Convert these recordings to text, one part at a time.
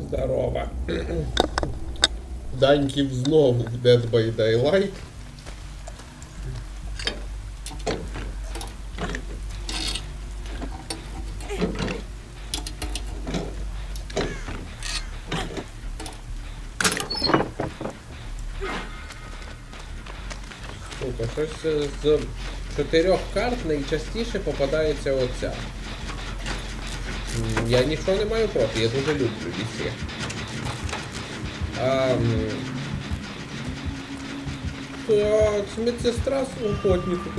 Здорово. Даньків знову в Dead by Daylight. Щось е, з чотирьох карт найчастіше попадається оця. Я нічого не маю проти, я дуже люблю DC. А, так, медсестра thank охотнику.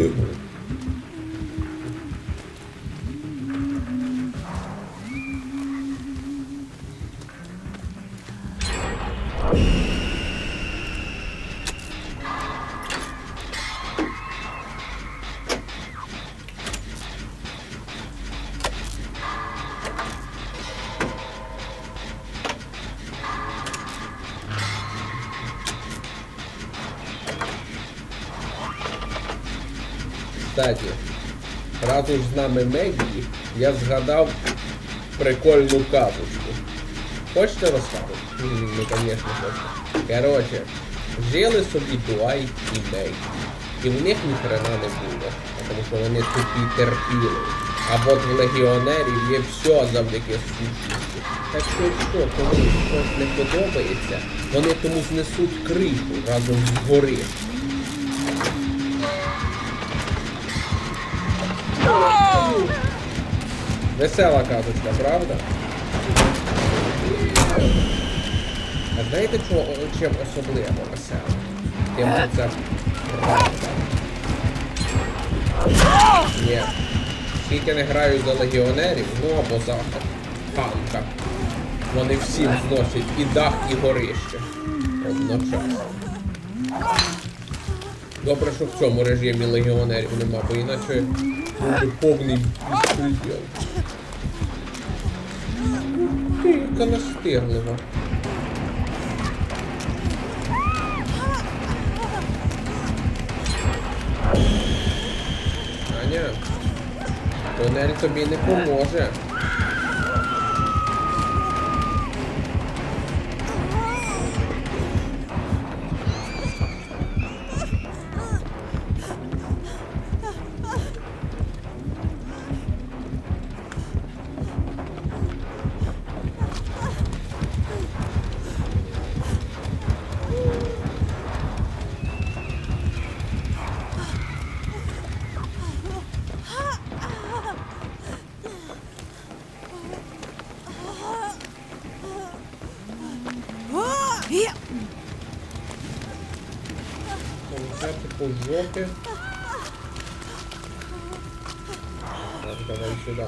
Кстати, раз з нами Мегі, я згадав прикольну казочку. Хочете розказати? Ну, звісно, хочете. Короче, жили собі Дуайт і Мегі. І в них ні хрена не було, тому що вони тупі терпіли. А от в легіонерів є все завдяки сущності. Так що якщо комусь щось не подобається, вони тому знесуть крику разом з гори. Весела казочка, правда? А знаєте, чого, чим особливо весела? Тим, що це правда. Ні. Скільки не граю за легіонерів, ну або за танка. Вони всім зносять і дах, і горище. Одночасно. Добре, що в цьому режимі легіонерів нема, бо іначе буде повний безпреділ. Ти яка настирлива. Аня, тунель тобі не поможе. Концерти по. Так, давай сюди.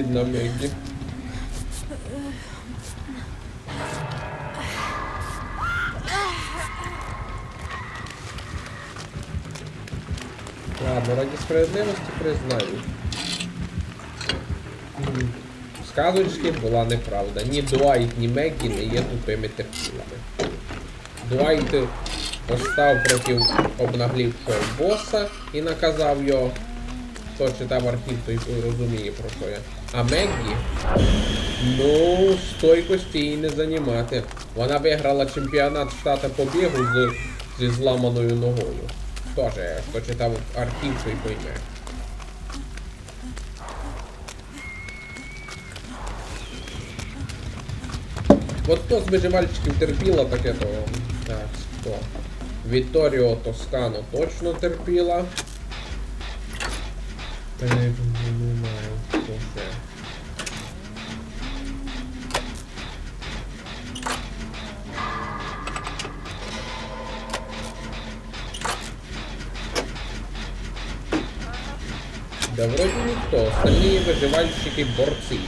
Бідна Мегі. Ладно, ради справедливості признаю. В була неправда. Ні Дуайт, ні Мегі не є тупими терпілами. Дуайт постав проти обнаглівшого боса і наказав його. Хто читав архів, той розуміє про що я. А Меггі, ну, стойкості їй не займати. Вона виграла чемпіонат штата по бігу з, зі зламаною ногою. Теж, хто читав архів, той пойме. От хто з виживальчиків терпіла таке, то так. хто? Вітторіо Тоскано точно терпіла. Да вроде никто, остальные выживальщики борцы.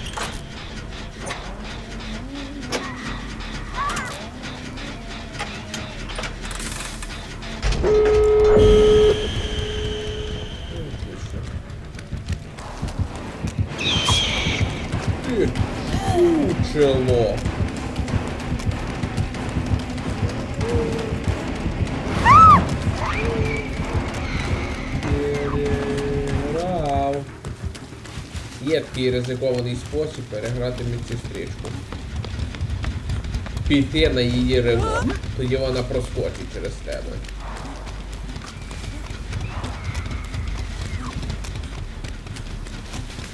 Ты Є такий ризикований спосіб переграти медсестричку. Піти на її ремонт. Тоді вона проскочить через тебе.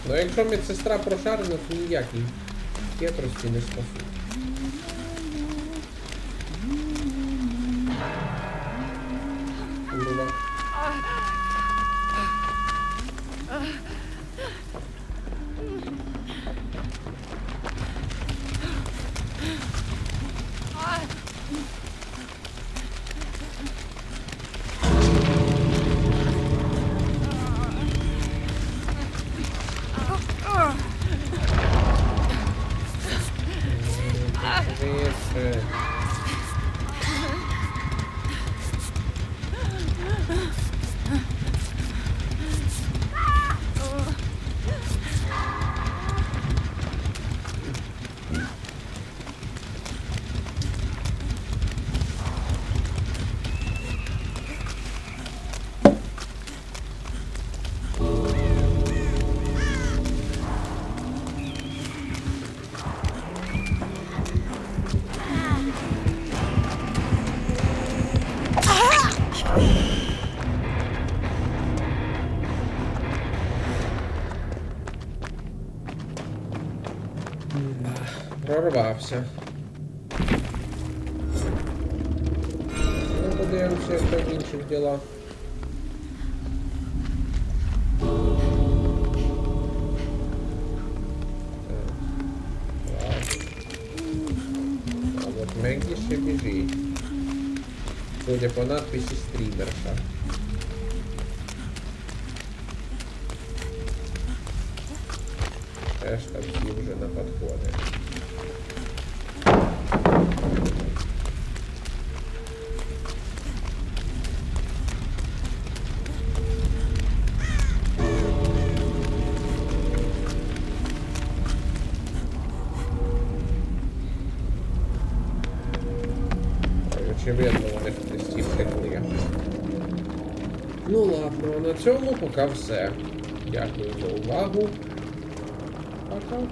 Ну якщо медсестра прошарена, то ніякі хитрості не спасуть. Прорвався. Ну, подивимося, як там інших ділах. Мегі ще біжить. Судя по надписі стрімерша. Решта всі вже на підходи. Очевидно, вони ті втекли. Ну ладно, на цьому поки все. Дякую за увагу. Пока.